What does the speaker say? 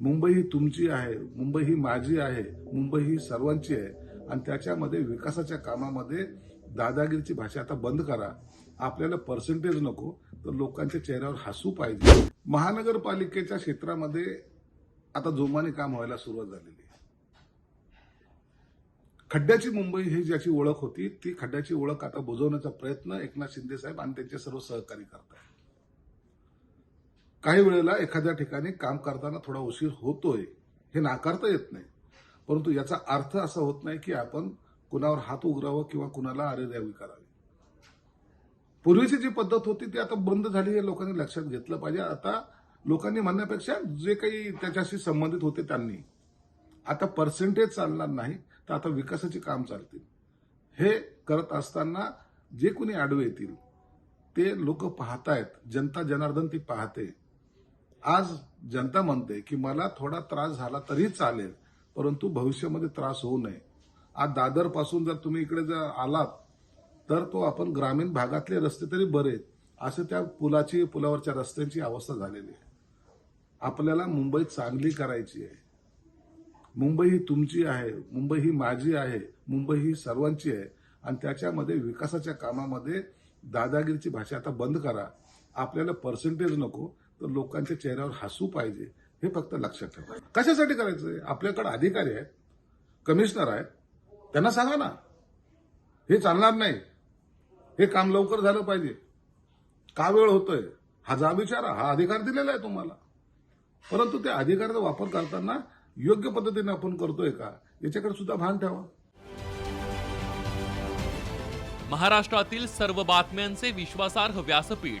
मुंबई ही तुमची आहे मुंबई ही माझी आहे मुंबई ही सर्वांची आहे. आणि त्याच्यामध्ये विकासाच्या कामामध्ये दादागिरीची भाषा आता बंद करा. आपल्याला पर्सेंटेज नको तर लोकांच्या चेहऱ्यावर हसू पाहिजे. महानगरपालिकेच्या क्षेत्रामध्ये आता जोमाने काम व्हायला सुरुवात झालेली आहे. खड्ड्याची मुंबई ही ज्याची ओळख होती ती खड्ड्याची ओळख आता बुजवण्याचा प्रयत्न एकनाथ शिंदे साहेब आणि त्यांचे सर्व सहकारी करतात काही वेळेला एखाद्या ठिकाणी काम करताना थोडा उशीर होतोय हे नाकारता येत नाही. परंतु याचा अर्थ असा होत नाही की आपण कुणावर हात उघरावं किंवा कुणाला अरेद्यावी करावी. पूर्वीची जी पद्धत होती ती आता बंद झाली हे लोकांनी लक्षात घेतलं पाहिजे. आता लोकांनी म्हणण्यापेक्षा जे काही त्याच्याशी संबंधित होते त्यांनी. आता पर्सेंटेज चालणार नाही तर आता विकासाची काम चालतील. हे करत असताना जे कोणी आडवे येतील ते लोक पाहतायत. जनता जनार्दन ती पाहते. आज जनता म्हणते की मला थोडा त्रास झाला तरी चालेल परंतु भविष्यामध्ये त्रास होऊ नये. आज दादरपासून जर तुम्ही इकडे जर आलात तर तो आपण ग्रामीण भागातले रस्ते तरी बरे असं त्या पुलाची पुलावरच्या रस्त्यांची अवस्था झालेली आहे. आपल्याला मुंबई चांगली करायची आहे. मुंबई ही तुमची आहे मुंबई ही माझी आहे मुंबई ही सर्वांची आहे. आणि त्याच्यामध्ये विकासाच्या कामामध्ये दादागिरीची भाषा आता बंद करा. आपल्याला पर्सेंटेज नको. तर लोकांच्या चेहऱ्यावर हसू पाहिजे हे फक्त लक्षात ठेवा. कशासाठी करायचंय आपल्याकडे अधिकारी आहेत कमिशनर आहेत त्यांना सांगा ना. हे चालणार नाही. हे काम लवकर झालं पाहिजे. का वेळ होतोय? हा जा विचारा हा अधिकार दिलेला आहे तुम्हाला. परंतु त्या अधिकाराचा वापर करताना योग्य पद्धतीने आपण करतोय का? याच्याकडे सुद्धा भान ठेवा. महाराष्ट्रातील सर्व बातम्यांचे विश्वासार्ह व्यासपीठ.